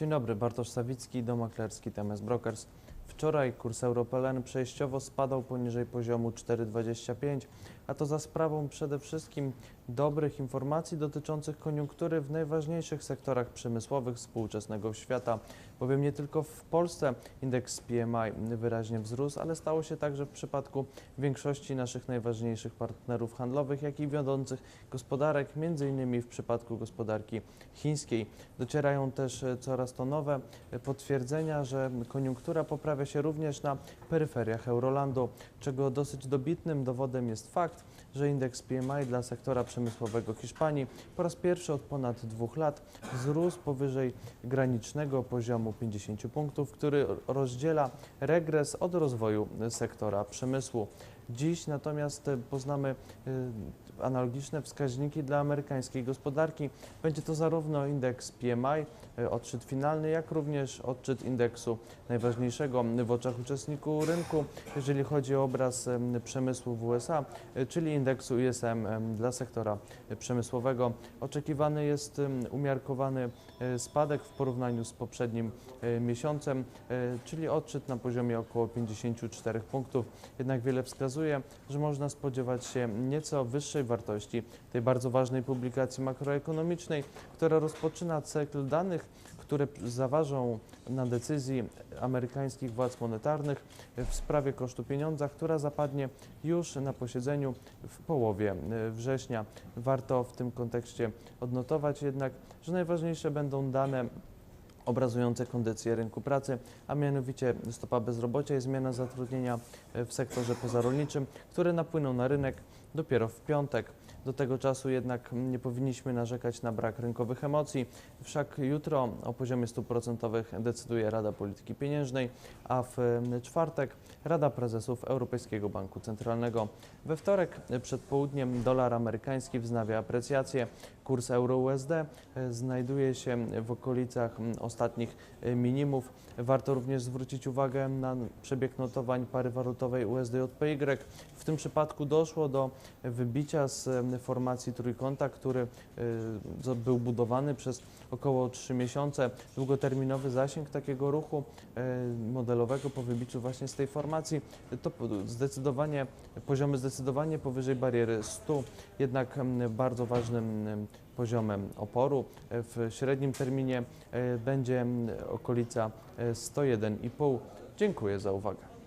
Dzień dobry, Bartosz Sawicki, dom maklerski TMS Brokers. Wczoraj kurs Europelen przejściowo spadał poniżej poziomu 4,25, a to za sprawą przede wszystkim dobrych informacji dotyczących koniunktury w najważniejszych sektorach przemysłowych współczesnego świata, bowiem nie tylko w Polsce indeks PMI wyraźnie wzrósł, ale stało się także w przypadku większości naszych najważniejszych partnerów handlowych, jak i wiodących gospodarek, m.in. w przypadku gospodarki chińskiej. Docierają też e, coraz to nowe potwierdzenia, że koniunktura poprawia się również na peryferiach Eurolandu, czego dosyć dobitnym dowodem jest fakt, że indeks PMI dla sektora przemysłowego Hiszpanii po raz pierwszy od ponad dwóch lat wzrósł powyżej granicznego poziomu 50 punktów, który rozdziela regres od rozwoju sektora przemysłu. Dziś natomiast e, poznamy e, analogiczne wskaźniki dla amerykańskiej gospodarki. Będzie to zarówno indeks PMI, e, odczyt finalny, jak również odczyt indeksu najważniejszego w oczach uczestników rynku, jeżeli chodzi o obraz em, przemysłu w USA, czyli indeksu ISM dla sektora przemysłowego. Oczekiwany jest umiarkowany spadek w porównaniu z poprzednim miesiącem, czyli odczyt na poziomie około 54 punktów. Jednak wiele wskazuje, że można spodziewać się nieco wyższej wartości tej bardzo ważnej publikacji makroekonomicznej, która rozpoczyna cykl danych, które zaważą na decyzji amerykańskich władz monetarnych w sprawie kosztu pieniądza, która zapadnie już na posiedzeniu w połowie e, września. Warto w tym kontekście odnotować jednak, że najważniejsze będą dane obrazujące kondycję rynku pracy, a mianowicie stopa bezrobocia i zmiana zatrudnienia e, w sektorze pozarolniczym, które napłyną na rynek dopiero w piątek. Do tego czasu jednak nie powinniśmy narzekać na brak rynkowych emocji, wszak jutro o poziomie stóp procentowych decyduje Rada Polityki Pieniężnej, a w czwartek Rada Prezesów Europejskiego Banku Centralnego. We wtorek przed południem dolar amerykański wznawia aprecjację. Kurs euro-USD e, znajduje się w okolicach ostatnich e, minimów. Warto również zwrócić uwagę na przebieg notowań pary walutowej USD-JPY. W tym przypadku doszło do wybicia z formacji trójkąta, który e, był budowany przez około 3 miesiące. Długoterminowy zasięg takiego ruchu modelowego po wybiciu właśnie z tej formacji to zdecydowanie poziomy zdecydowanie powyżej bariery 100, jednak bardzo ważnym poziomem oporu e, w średnim terminie e, będzie okolica e, 101,5. Dziękuję za uwagę.